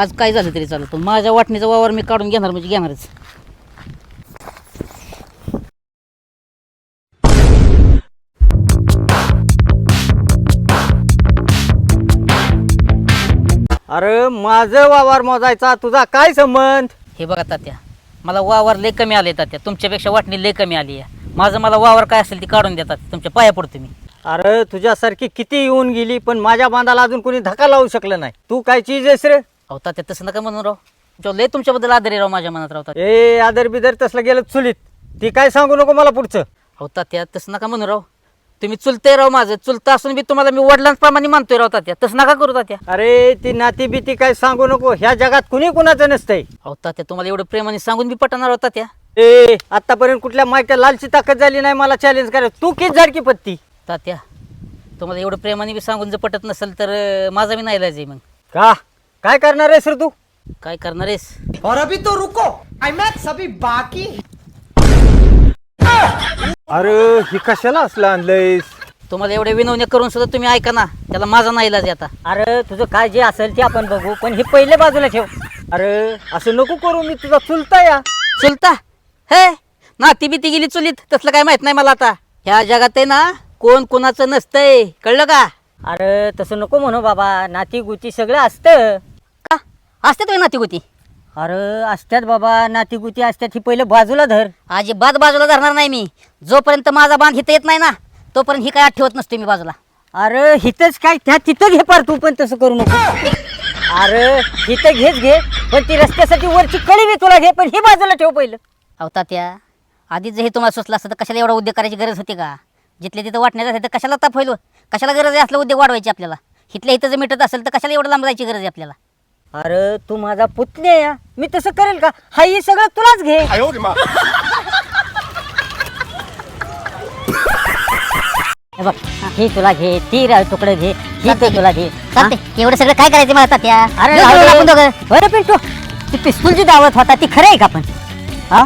आज काय झालं तरी चालतं. माझ्या वाटणीचा वावर मी काढून घेणार म्हणजे घेणारच. अरे माझं वावर मोजायचा तुझा काय संबंध? हे बघा तात्या. मला वावर लय कमी आले तात्या. तुमच्यापेक्षा वाटणी लय कमी आली आहे. माझं मला वावर काय असेल ती काढून देतात. तुमच्या पाया पडतो मी. अरे तुझ्यासारखी किती येऊन गेली पण माझ्या बांधाला अजून कोणी धक्का लावू शकलं नाही. तू काय चीज आहेस रे? अहो तात्या तसं नका म्हणून राव. लय तुमच्याबद्दल आदर आहे राव माझ्या मनात राव तात्या ए आदर बिदर तसलं गेलं चुलीत. ती काय सांगू नको मला पुढचं. अहो तात्या तसं नका म्हणून राव. तुम्ही चुलते राव माझं. चुलता असून बी तुम्हाला मी वडिलांप्रमाणे मानतोय राव तात्या. तसं नका करू तात्या. अरे ती नाती बिती काय सांगू नको. ह्या जगात कुणी कुणाचं नसतंय. अहो तात्या तुम्हाला एवढं प्रेमाने सांगून बी पटणार होता त्या ए आतापर्यंत कुठल्या मायच्या लालची ताकद झाली नाही मला चॅलेंज करायचं तू किती झाडकी पत्ती. तात्या तुम्हाला एवढं प्रेमाने बी सांगून जर पटत नसेल तर अं, माझा बी नाही आहे मग. का? काय करणार आहेस रे तू? काय करणार आहेस? और अभी तो रुको. आईमैक्स अभी बाकी. है अरे ही कशाला असलं आणलंयस? तुम्हाला एवढे विनवण्या करून सुद्धा तुम्ही ऐका ना. त्याला माझा नाही इलाज आहे आता. अरे तुझं काय जे असेल ते आपण बघू पण हे पहिले बाजूला ठेव. अरे असं नको करू मी तुझा चुलता या. चुलता? हे नाती बिती गेली चुलीत तसलं काय माहीत नाही मला आता. ह्या जगात आहे ना कोण कोणाचं नसतंय. कळलं का? अरे तसं नको म्हणू बाबा. नाती गुती सगळं असतं. असते तुम्ही नाती गोती अरे असत्यात बाबा. नाती गुती असत्यात. ही पहिलं बाजूला धर. अजिबात बाजूला धरणार नाही मी. जोपर्यंत माझा बांध हिथं येत नाही ना तोपर्यंत ही काय आत ठेवत नसते मी बाजूला. अरे हिथंच काय? त्या तिथं घे पार. तू पण तसं करू नको. अरे हिथं घेच घे. पण ती रस्त्यासाठी वरची कळी मी तुला घे. पण ही बाजूला ठेव पहिलं. अहो तात्या आधीच हे तुम्हाला सुचलं असतं तर कशाला एवढा उद्योग करायची गरज होती का? जिथल्या तिथं वाटण्याचं असेल तर कशाला ताप होईल? कशाला गरज आहे? असलं उद्योग वाढवायची आपल्याला. इथल्या इथं जर मिटत असेल तर कशाला एवढं लांब जायची गरज आहे आपल्याला? अरे तू माझा पुतण्या या मी तसं करेल का? हा हे सगळं तुलाच घे. हे बघ ही तुला घे ती रा- तुकडे घे ही ते तुला घे चालते एवढं सगळं काय करायचं मला त्या अरे जाऊ तू आपण दोघं. बरं पिंटू ती पिस्तूल जी दावत होता ती खरं आहे का पण? हा?